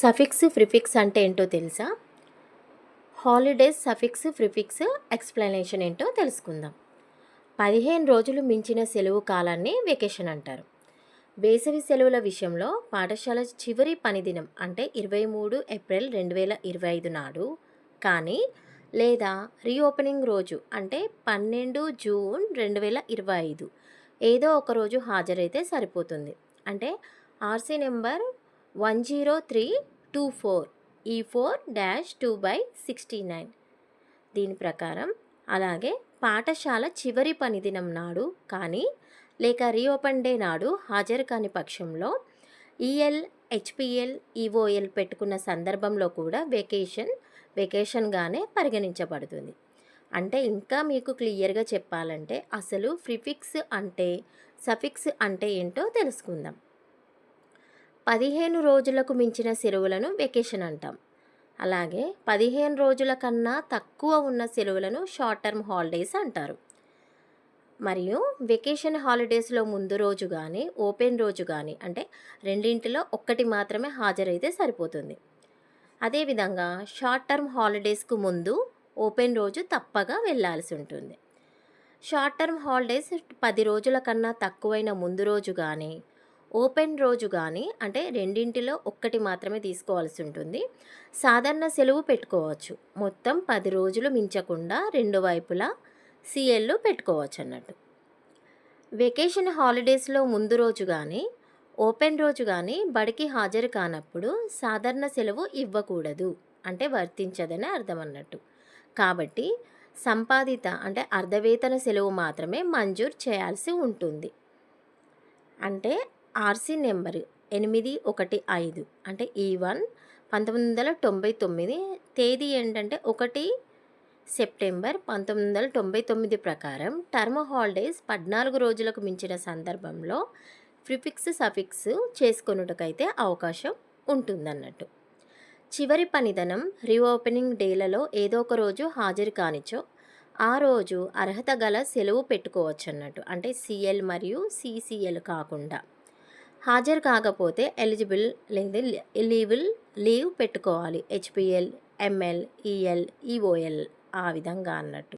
Suffix prefix అంటే ఏంటో తెలుసా? హాలిడేస్ సఫిక్స్ ప్రిఫిక్స్ ఎక్స్ప్లెనేషన్ ఏంటో తెలుసుకుందాం. పదిహేను రోజులు మించిన సెలవు కాలాన్ని వెకేషన్ అంటారు. వేసవి సెలవుల విషయంలో పాఠశాల చివరి పనిదినం అంటే ఇరవై మూడు ఏప్రిల్ రెండు వేల ఇరవై ఐదు నాడు కానీ లేదా రీఓపెనింగ్ రోజు అంటే పన్నెండు జూన్ రెండు వేల ఇరవై ఐదు. ఏదో ఒక రోజు హాజరైతే సరిపోతుంది. అంటే RC number one zero three two four E four dash two by sixty nine. దీని ప్రకారం అలాగే పాఠశాల చివరి పనిదినం నాడు కానీ లేక రీఓపెన్ డే నాడు హాజరు కాని పక్షంలో ఈఎల్ హెచ్పిఎల్ ఈఓఎల్ పెట్టుకున్న సందర్భంలో కూడా వెకేషన్ వెకేషన్గానే పరిగణించబడుతుంది. అంటే ఇంకా మీకు క్లియర్గా చెప్పాలంటే అసలు ప్రిఫిక్స్ అంటే సఫిక్స్ అంటే ఏంటో తెలుసుకుందాం. పదిహేను రోజులకు మించిన సెలవులను వెకేషన్ అంటాం. అలాగే పదిహేను రోజుల కన్నా తక్కువ ఉన్న సెలవులను షార్ట్ టర్మ్ హాలిడేస్ అంటారు. మరియు వెకేషన్ హాలిడేస్లో ముందు రోజు కానీ ఓపెన్ రోజు కానీ అంటే రెండింటిలో ఒక్కటి మాత్రమే హాజరైతే సరిపోతుంది. అదేవిధంగా షార్ట్ టర్మ్ హాలిడేస్కు ముందు ఓపెన్ రోజు తప్పగా వెళ్ళాల్సి ఉంటుంది. షార్ట్ టర్మ్ హాలిడేస్ పది రోజుల కన్నా తక్కువైన ముందు రోజు కానీ ఓపెన్ రోజు కానీ అంటే రెండింటిలో ఒక్కటి మాత్రమే తీసుకోవాల్సి ఉంటుంది. సాధారణ సెలవు పెట్టుకోవచ్చు. మొత్తం పది రోజులు మించకుండా రెండు వైపులా సీఎల్లు పెట్టుకోవచ్చు అన్నట్టు. వెకేషన్ హాలిడేస్లో ముందు రోజు కానీ ఓపెన్ రోజు కానీ బడికి హాజరు కానప్పుడు సాధారణ సెలవు ఇవ్వకూడదు. అంటే వర్తించదని అర్థం అన్నట్టు. కాబట్టి సంపాదిత అంటే అర్ధవేతన సెలవు మాత్రమే మంజూరు చేయాల్సి ఉంటుంది. అంటే ఆర్సీ నెంబర్ ఎనిమిది ఒకటి ఐదు. అంటే ఈ వన్ పంతొమ్మిది వందల తొంభై తొమ్మిది. తేదీ ఏంటంటే ఒకటి సెప్టెంబర్ పంతొమ్మిది వందల తొంభై తొమ్మిది ప్రకారం టర్మ్ హాలిడేస్ పద్నాలుగు రోజులకు మించిన సందర్భంలో ప్రిఫిక్స్ సఫిక్స్ చేసుకొనుటకైతే అవకాశం ఉంటుందన్నట్టు. చివరి పనిదనం రీఓపెనింగ్ డేలలో ఏదో ఒక రోజు హాజరు కానిచో ఆ రోజు అర్హత గల సెలవు పెట్టుకోవచ్చు అన్నట్టు అంటే సిఎల్ మరియు సిసిఎల్ కాకుండా. హాజరు కాకపోతే ఎలిజిబుల్ లేదా లీవ్ లీవ్ పెట్టుకోవాలి. హెచ్పిఎల్ ఎంఎల్ ఈఎల్ ఈఓఎల్ ఆ విధంగా అన్నట్టు.